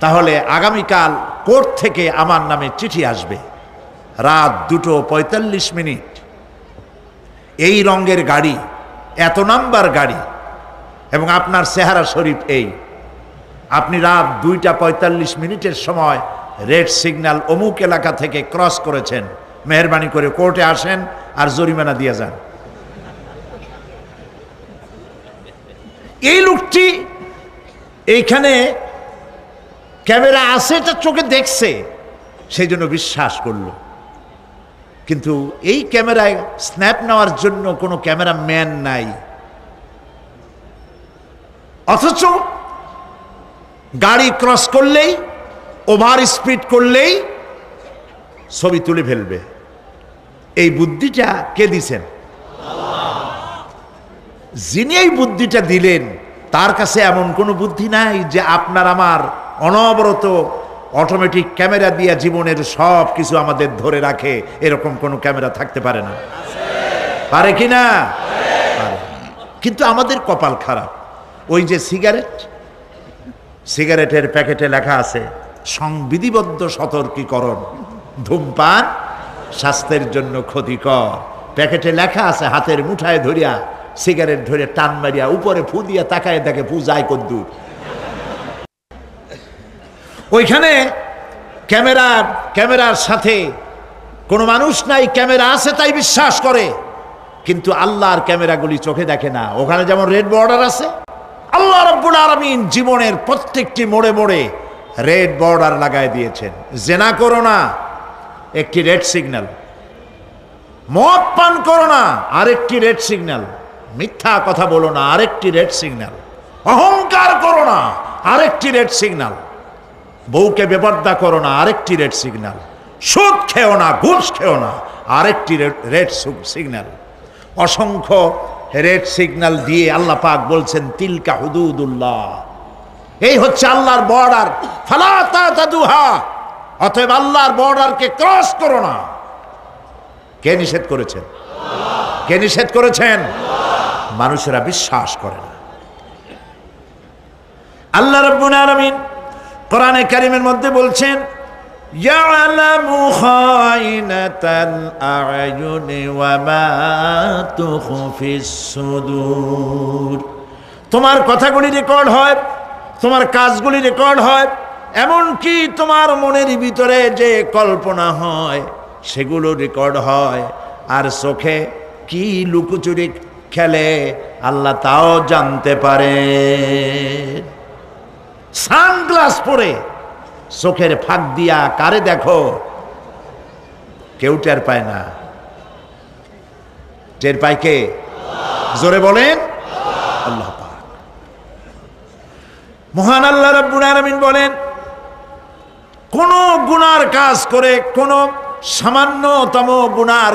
তাহলে আগামীকাল কোর্ট থেকে আমার নামে চিঠি আসবে। রাত দুটো পঁয়তাল্লিশ মিনিট। এই রঙের গাড়ি, এত নাম্বার গাড়ি, এবং আপনার চেহারা শরীফ এই। আপনি রাত দুইটা পঁয়তাল্লিশ মিনিটের সময় রেড সিগন্যাল অমুক এলাকা থেকে ক্রস করেছেন। মেহরবানি করে কোর্টে আসেন আর জরিমানা দিয়ে যান। এই লোকটি এইখানে ক্যামেরা আছে, এটা চোখে দেখছে। সেই জন্য বিশ্বাস করল। কিন্তু এই ক্যামেরায় স্ন্যাপ নেওয়ার জন্য কোনো ক্যামেরা ম্যান নাই। অথচ গাড়ি ক্রস করলেই, ওভার স্পিড করলেই ছবি তুলে ফেলবে। এই বুদ্ধিটা কে দিছেন? যিনি এই বুদ্ধিটা দিলেন, তার কাছে এমন কোনো বুদ্ধি নাই যে আপনার আমার অনবরত অটোমেটিক ক্যামেরা দিয়া জীবনের সব কিছু আমাদের ধরে রাখে, এরকম কোনো ক্যামেরা থাকতে পারে না। পারে কি না? কিন্তু আমাদের কপাল খারাপ। ওই যে সিগারেট সিগারেটের প্যাকেটে লেখা আছে, সংবিধিবদ্ধ সতর্কীকরণ, ধূমপান স্বাস্থ্যের জন্য ক্ষতিকর। প্যাকেটে লেখা আছে, হাতের মুঠায় ধরিয়া সিগারেট ধরে টান মারিয়া উপরে ফু দিয়া তাকায় দেখে ফু যায় কদ্দুর। ওইখানে ক্যামেরা ক্যামেরার সাথে কোনো মানুষ নাই, ক্যামেরা আছে তাই বিশ্বাস করে। কিন্তু আল্লাহর ক্যামেরাগুলি চোখে দেখে না। ওখানে যেমন রেড বর্ডার আছে, আল্লাহ রব্বুল আলমিন জীবনের প্রত্যেকটি মোড়ে মোড়ে রেড বর্ডার লাগায় দিয়েছেন। জেনা করো না, একটি রেড সিগন্যাল মদ পান করো না, আরেকটি রেড সিগন্যাল মিথ্যা কথা বলো না, আরেকটি রেড সিগন্যাল অহংকার করো না, আরেকটি রেড সিগন্যাল বউকে বেপর্দা করো না, আরেকটি রেড সিগন্যাল। সুদ খেও না, ঘুষ খেও না, আরেকটি রেড সিগন্যাল। অসংখ্য রেড সিগন্যাল দিয়ে আল্লাহ পাক বলছেন, তিলকা হুদুদুল্লাহ। এই হচ্ছে আল্লাহর বর্ডার। ফালাতা তাদুহা অতএব আল্লাহর বর্ডারকে ক্রস করো না। কে নিষেধ করেছেন? কে নিষেধ করেছেন? মানুষেরা বিশ্বাস করে না। আল্লাহ রব্বুল আলামিন কোরআনে কারিমের মধ্যে বলছেন তোমার কথাগুলি রেকর্ড হয়, তোমার কাজগুলি রেকর্ড হয়, এমনকি তোমার মনের ভিতরে যে কল্পনা হয়, সেগুলো রেকর্ড হয়। আর চোখে কি লুকোচুরি খেলে, আল্লাহ তাও জানতে পারে। সানগ্লাস পরে চোখের ফাঁক দিয়া কারে দেখো? কেউ টের পায় না। টের পায় কে? জোরে বলেন। আল্লাহ পাক। মহান আল্লাহ রাব্বুল আলামিন বলেন, কোন গুনার কাজ করে কোন সামান্যতম গুনার